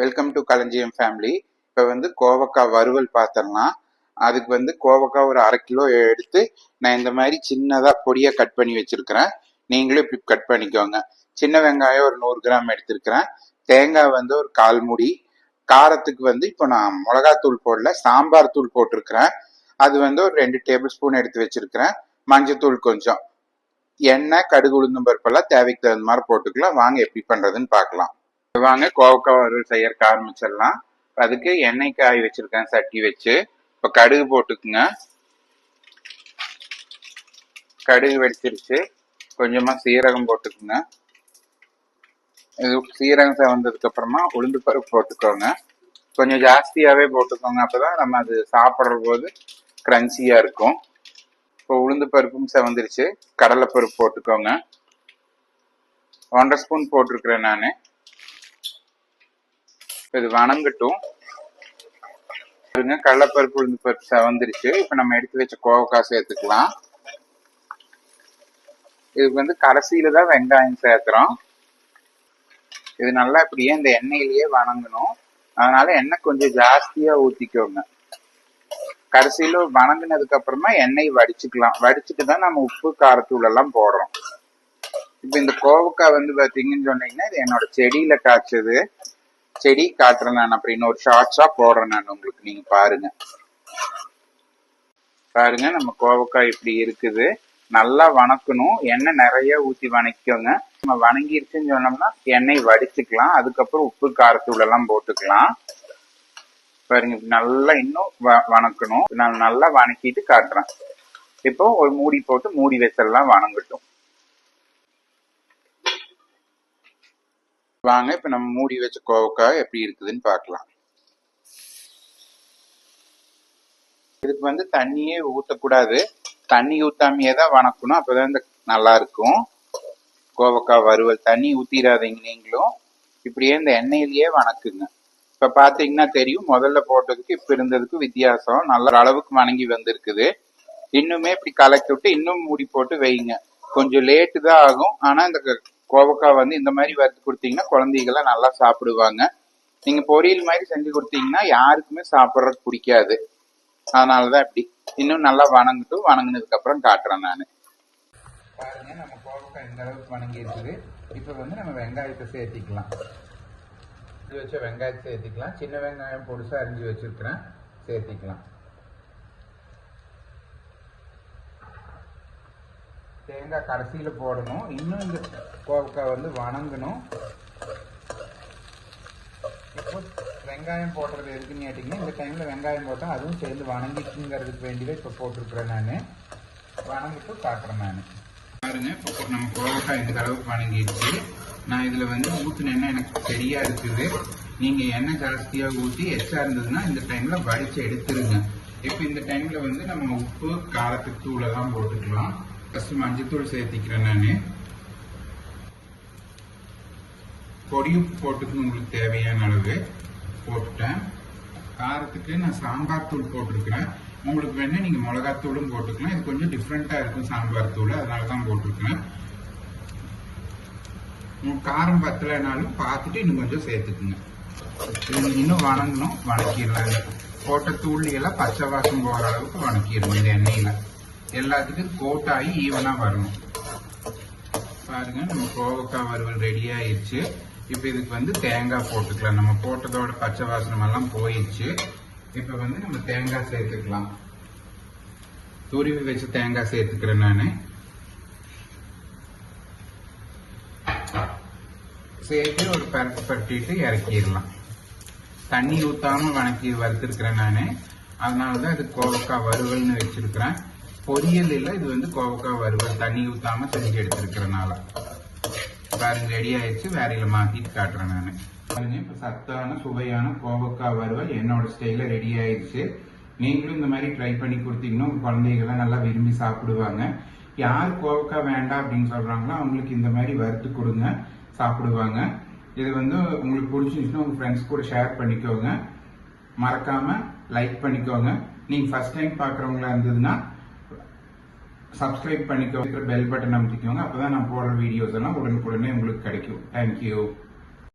Welcome to களஞ்சியம் family இப்போ வந்து கோவக்காய் வறுவல் பார்த்துடலாம் அதுக்கு வந்து கோவக்காய் ஒரு அரை கிலோ எடுத்து நான் இந்த மாதிரி சின்னதாக பொடியாக கட் பண்ணி வச்சுருக்கிறேன். நீங்களும் இப்படி கட் பண்ணிக்கோங்க. சின்ன வெங்காயம் ஒரு நூறு கிராம் எடுத்திருக்கிறேன். தேங்காய் வந்து ஒரு கால் முடி. காரத்துக்கு வந்து இப்போ நான் மிளகாத்தூள் போடல சாம்பார் தூள் போட்டிருக்கிறேன். அது வந்து ஒரு ரெண்டு டேபிள் ஸ்பூன் எடுத்து வச்சிருக்கிறேன். மஞ்சத்தூள் கொஞ்சம். எண்ணெய் கடுகு உளுந்தும் பருப்பெல்லாம் தேவைக்கு தகுந்த மாதிரி போட்டுக்கலாம். வாங்க எப்படி பண்ணுறதுன்னு பார்க்கலாம். வாங்க கோவக்காய் வறுவல் செய்யறதுக்கு ஆரம்பிச்சிடலாம். அதுக்கு எண்ணெய் காய் வச்சிருக்கேன் சட்டி வச்சு. இப்போ கடுகு போட்டுக்குங்க. கடுகு வெடிச்சிருச்சு. கொஞ்சமா சீரகம் போட்டுக்குங்க. இது சீரகம் வந்ததுக்கு அப்புறமா உளுந்து பருப்பு போட்டுக்கோங்க. கொஞ்சம் ஜாஸ்தியாவே போட்டுக்கோங்க. அப்பதான் நம்ம அது சாப்பிட்ற போது கிரன்ச்சியா இருக்கும். இப்போ உளுந்து பருப்பும் செவந்துருச்சு. கடலைப்பருப்பு போட்டுக்கோங்க. ஒன்றரை ஸ்பூன் போட்டிருக்கிறேன் நான். இது வணங்கட்டும் பாருங்க உளுந்து பருப்பு செவந்துருச்சு. இப்போ நம்ம எடுத்து வச்ச கோவக்காய் சேர்த்துக்கலாம். இதுக்கு வந்து கடைசியில தான் வெங்காயம் சேர்த்துறோம் இது நல்லா இப்படியே இந்த எண்ணெயிலேயே வணங்கணும். அதனால எண்ணெய் கொஞ்சம் ஜாஸ்தியா ஊத்திக்கோங்க. கடைசியில வணங்கினதுக்கு அப்புறமா எண்ணெய் வடிச்சுக்கலாம். வடிச்சுட்டு தான் நம்ம உப்பு காரத்தூள் எல்லாம் போடுறோம். இப்போ இந்த கோவக்காய் வந்து பார்த்தீங்கன்னு சொன்னீங்கன்னா இது என்னோட செடியில காய்ச்சது. செடி காட்டுறேன் நான் அப்புறம் இன்னொரு ஷார்ட்ஸா போடுறேன் நான் உங்களுக்கு. நீங்க பாருங்க. பாருங்க நம்ம கோவக்காய் இப்படி இருக்குது. நல்லா வணக்கணும். எண்ணெய் நிறைய ஊத்தி வணக்கிக்கோங்க. நம்ம வணங்கிருச்சுன்னு சொன்னோம்னா எண்ணெய் வடிச்சுக்கலாம். அதுக்கப்புறம் உப்பு காரத்தூள் எல்லாம் போட்டுக்கலாம். பாருங்க நல்லா இன்னும் வ- வணக்கணும். நான் நல்லா வணக்கிட்டு காட்டுறேன். இப்போ ஒரு மூடி போட்டு மூடி வச்செல்லாம் வணங்கட்டும். வாங்க இப்போ நம்ம மூடி வச்ச கோவக்காய் எப்படி இருக்குதுன்னு பார்க்கலாம். இதுக்கு வந்து தண்ணியே ஊற்றக்கூடாது தண்ணி ஊத்தாமையே தான் வணக்கணும். அப்பதான் இந்த நல்லா இருக்கும். கோவக்காய் வறுவல் தண்ணி ஊற்றிடாதீங்க நீங்களும். இப்படியே இந்த எண்ணெயிலேயே வணக்குங்க. இப்ப பாத்தீங்கன்னா தெரியும் முதல்ல போட்டதுக்கு இப்ப இருந்ததுக்கு வித்தியாசம். நல்ல அளவுக்கு வணங்கி வந்திருக்குது. இன்னுமே இப்படி கலக்கி விட்டு இன்னும் மூடி போட்டு வைங்க. கொஞ்சம் லேட்டு தான் ஆகும். ஆனா இந்த கோவக்காய் வந்து இந்த மாதிரி வறுத்து கொடுத்தீங்கன்னா குழந்தைகள்லாம் நல்லா சாப்பிடுவாங்க. நீங்கள் பொரியல் மாதிரி செஞ்சு கொடுத்தீங்கன்னா யாருக்குமே சாப்பிட்றது பிடிக்காது. அதனாலதான் இப்படி. இன்னும் நல்லா வணங்கட்டும் வணங்கினதுக்கப்புறம் காட்டுறேன் நான். பாருங்க நம்ம கோவக்காய் இந்த அளவுக்கு வணங்கி இருக்குது இப்போ வந்து நம்ம வெங்காயத்தை சேர்த்திக்கலாம். இது வச்ச வெங்காயத்தை சேர்த்திக்கலாம். சின்ன வெங்காயம் பொடிசாக அரிஞ்சு வச்சுருக்கிறேன். சேர்த்திக்கலாம். தேங்காய் கடைசியில் போடணும். இன்னும் இந்த கோவக்காய் வந்து வணங்கணும். இப்போ வெங்காயம் போடுறது எதுக்குன்னு கேட்டிங்கன்னா இந்த டைமில் வெங்காயம் போட்டால் அதுவும் சேர்ந்து வணங்கிச்சுங்கிறதுக்கு வேண்டியதை இப்போ போட்டிருக்கிறேன் நான். வணங்கிட்டு காட்டுறேன் நான். பாருங்க இப்போ நம்ம கோவக்காய் இந்த அளவுக்கு வணங்கிடுச்சு. நான் இதில் வந்து ஊத்துன எண்ணெய் எனக்கு சரியாக இருக்குது. நீங்கள் எண்ணெய் ஜாஸ்தியாக ஊற்றி எச்சா இருந்ததுன்னா இந்த டைமில் வடித்து எடுத்துருங்க. இப்போ இந்த டைமில் வந்து நம்ம உப்பு காரத்துக்கு தூளெல்லாம் போட்டுக்கலாம். ஃபஸ்ட்டு மஞ்சத்தூள் சேர்த்திக்கிறேன் நான் பொடியும் போட்டுக்கணும் உங்களுக்கு தேவையான அளவு போட்டுட்டேன் காரத்துக்கு நான் சாம்பார் தூள் போட்டிருக்கிறேன் உங்களுக்கு வேணால் நீங்கள் மிளகாத்தூளும் போட்டுக்கலாம் இது கொஞ்சம் டிஃப்ரெண்ட்டாக இருக்கும் சாம்பார் தூள் அதனால தான் போட்டிருக்கிறேன் உங்களுக்கு காரம் பத்தலைனாலும் பார்த்துட்டு இன்னும் கொஞ்சம் சேர்த்துக்குங்க இன்னும் வணங்கணும் வணக்கிடலாம் போட்ட தூள் எல்லாம் பச்சை வாசம் போகிற அளவுக்கு வணக்கிடணும் இந்த எண்ணெயில் எல்லாத்துக்கும் கோட் ஆகி ஈவனா வரணும். பாருங்க நம்ம கோவக்காய் வறுவல் ரெடி ஆயிருச்சு இப்போ இதுக்கு வந்து தேங்காய் போட்டுக்கலாம். நம்ம போட்டதோட பச்சை வாசனம் எல்லாம் போயிடுச்சு. இப்போ வந்து நம்ம தேங்காய் சேர்த்துக்கலாம். துருவி வச்ச தேங்காய் சேர்த்துக்கிறேன் நான். சேர்த்து ஒரு பரப்பு பரட்டிட்டு இறக்கிடலாம். தண்ணி ஊத்தாம வணக்கி வறுத்திருக்கிறேன் நான். அதனாலதான் இது கோவக்காய் வறுவல்னு வச்சிருக்கிறேன். பொரியல் இல்லை இது வந்து கோவக்காய் வறுவல் தண்ணி ஊற்றாம செஞ்சு எடுத்துருக்கிறனால. பாருங்க ரெடி ஆயிடுச்சு. வேறையில் மாற்றிட்டு காட்டுறேன் நான். பாருங்க இப்போ சத்தான சுவையான கோவக்காய் வறுவல் என்னோட ஸ்டைலில் ரெடி ஆயிடுச்சு. நீங்களும் இந்த மாதிரி ட்ரை பண்ணி கொடுத்தீங்கன்னா குழந்தைகள்லாம் நல்லா விரும்பி சாப்பிடுவாங்க. யார் கோவக்காய் வேண்டாம் அப்படின்னு சொல்கிறாங்களோ அவங்களுக்கு இந்த மாதிரி வறுத்து கொடுங்க சாப்பிடுவாங்க. இது வந்து உங்களுக்கு பிடிச்சிருந்துச்சுன்னா உங்கள் ஃப்ரெண்ட்ஸ் கூட ஷேர் பண்ணிக்கோங்க. மறக்காமல் லைக் பண்ணிக்கோங்க. நீங்கள் ஃபஸ்ட் டைம் பார்க்குறவங்களா இருந்ததுன்னா சப்ஸ்கிரைப் பண்ணிக்கோங்க பெல் பட்டன் அமைச்சிக்கோங்க அப்பதான் நான் போடுற வீடியோஸ் எல்லாம் உடனுக்குடனே உங்களுக்கு கிடைக்கும். தேங்க்யூ